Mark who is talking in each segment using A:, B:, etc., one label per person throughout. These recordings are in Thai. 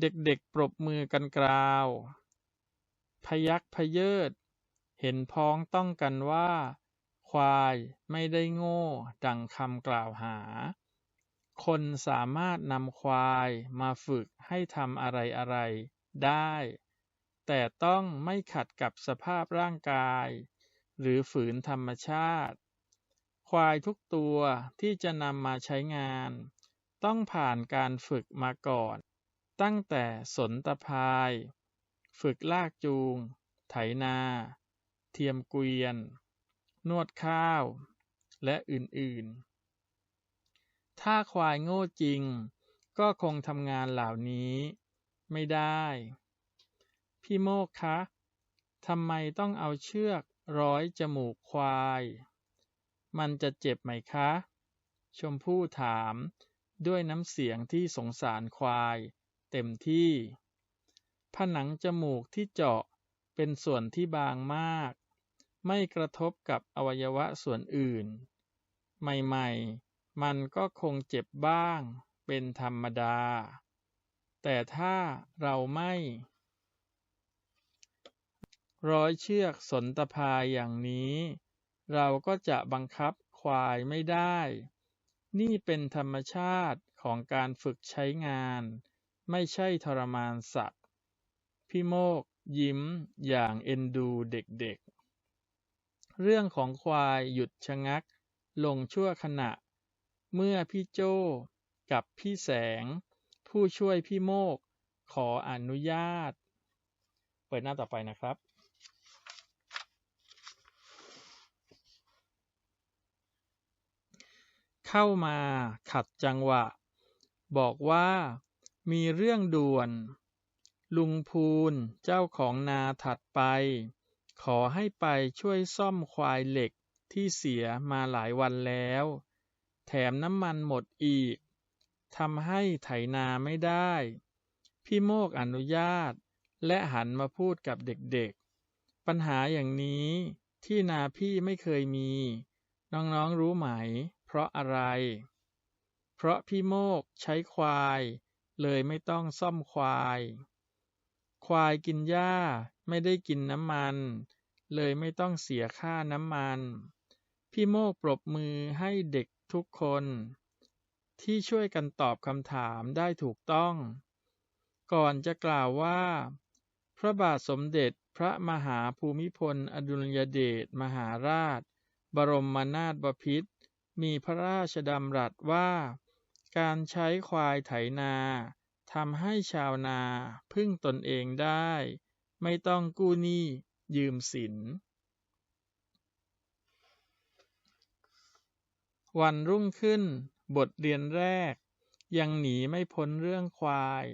A: เด็กๆ ปรบมือกันกราว พยักพเยิด เห็นพ้องต้องกันว่า ควายไม่ได้โง่ ดังคำกล่าวหา คนสามารถนำควายมาฝึกให้ทำอะไรๆ ได้ แต่ต้องไม่ขัดกับสภาพร่างกาย หรือฝืนธรรมชาติ ควายทุกตัวที่จะนำมาใช้งาน ต้องผ่านการฝึกมาก่อน ตั้งแต่สนตะพาย ฝึกลากจูง ไถนา เทียมเกวียน นวดข้าว และอื่นๆ ถ้าควายโง่จริง ก็คงทำงานเหล่านี้ไม่ได้ พี่โมกคะทำไมต้องเอาเชือกร้อยจมูกควาย มันจะเจ็บไหมคะ ชมพู่ถามด้วยน้ำเสียงที่สงสารควาย เต็มที่ ผนังจมูกที่เจาะเป็นส่วนที่บางมาก ไม่กระทบกับอวัยวะส่วนอื่น ใหม่ๆ มันก็คงเจ็บบ้าง เป็นธรรมดา แต่ถ้าเราไม่ ร้อยเชือกสนตะพายอย่างนี้ เราก็จะบังคับควายไม่ได้ นี่เป็นธรรมชาติของการฝึกใช้งาน ไม่ใช่ทรมานสัตว์พี่โมก ยิ้มอย่างเอ็นดูเด็กๆ เรื่องของควายหยุดชะงัก ลงชั่วขณะ เมื่อพี่โจ้กับพี่แสง ผู้ช่วยพี่โมก ขออนุญาต เปิดหน้าต่อไปนะครับเข้ามาขัดจังหวะ บอกว่า มีเรื่องด่วน ลุงพูนเจ้าของนาถัดไป ขอให้ไปช่วยซ่อมควายเหล็กที่เสียมาหลายวันแล้ว แถมน้ำมันหมดอีกทำให้ไถนาไม่ได้ พี่โมกอนุญาตและหันมาพูดกับเด็กๆ ปัญหาอย่างนี้ที่นาพี่ไม่เคยมี น้องๆรู้ไหม เพราะอะไร เพราะพี่โมกใช้ควาย เลยไม่ต้องซ่อมควาย ควายกินหญ้าไม่ได้กินน้ำมัน เลยไม่ต้องเสียค่าน้ำมัน พี่โมกปรบมือให้เด็กทุกคน ที่ช่วยกันตอบคำถามได้ถูกต้อง ก่อนจะกล่าวว่า พระบาทสมเด็จพระมหาภูมิพล อดุลยเดชมหาราช บรมนาถบพิตรมีพระราชดำรัสว่า การใช้ควายไถนาทำให้ชาวนาพึ่งตนเองได้ ไม่ต้องกู้หนี้ยืมสิน วันรุ่งขึ้นบทเรียนแรก ยังหนีไม่พ้นเรื่องควาย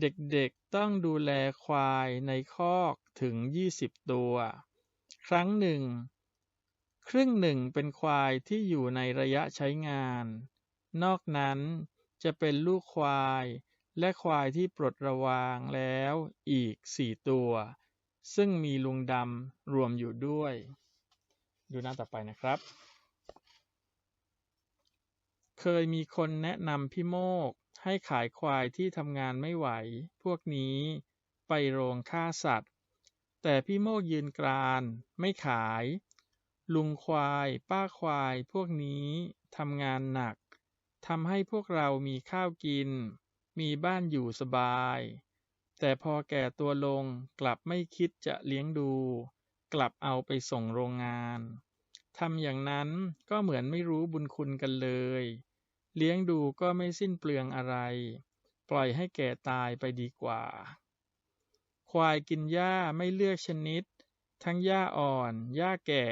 A: เด็กๆต้องดูแลควายในคอกถึง 20 ตัว ครั้งหนึ่ง ครึ่งหนึ่งเป็นควายที่อยู่ในระยะใช้งาน นอกนั้นจะเป็นลูกควายและควายที่ปลดระวางแล้วอีกสี่ตัว ซึ่งมีลุงดำรวมอยู่ด้วย ดูหน้าต่อไปนะครับ เคยมีคนแนะนำพี่โมกให้ขายควายที่ทำงานไม่ไหว พวกนี้ไปโรงฆ่าสัตว์ แต่พี่โมกยืนกรานไม่ขาย ลุงควาย ป้าควายพวกนี้ทำงานหนัก ทำให้พวกเรามีข้าวกิน มีบ้านอยู่สบาย แต่พอแก่ตัวลงกลับไม่คิดจะเลี้ยงดู กลับเอาไปส่งโรงงานทำอย่างนั้นก็เหมือนไม่รู้บุญคุณกันเลย เลี้ยงดูก็ไม่สิ้นเปลืองอะไร ปล่อยให้แก่ตายไปดีกว่า ควายกินหญ้าไม่เลือกชนิด ทั้งหญ้าอ่อน หญ้าแก่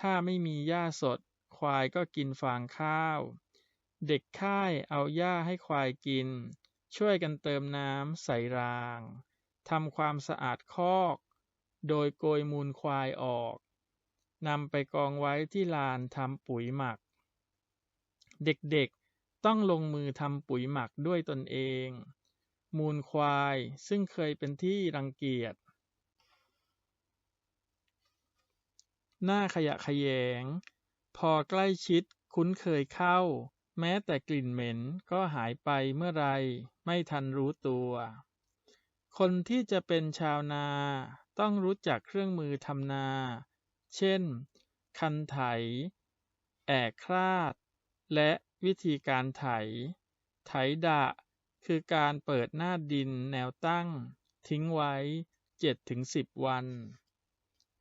A: ถ้าไม่มีหญ้าสด ควายก็กินฟางข้าว เด็กค่ายเอาหญ้าให้ควายกิน ช่วยกันเติมน้ำใส่ราง ทำความสะอาดคอก โดยโกยมูลควายออก นำไปกองไว้ที่ลานทำปุ๋ยหมัก เด็กๆต้องลงมือทำปุ๋ยหมักด้วยตนเอง มูลควายซึ่งเคยเป็นที่รังเกียจ หน้าขยะแขยง พอใกล้ชิดคุ้นเคยเข้า แม้แต่กลิ่นเหม็นก็หายไปเมื่อไรไม่ทันรู้ตัว คนที่จะเป็นชาวนาต้องรู้จักเครื่องมือทำนา เช่น คันไถ แอกคราด และวิธีการไถ ไถดะ คือการเปิดหน้าดินแนวตั้ง ทิ้งไว้เจ็ดถึงสิบวัน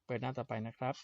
A: เปิดหน้าต่อไปนะครับ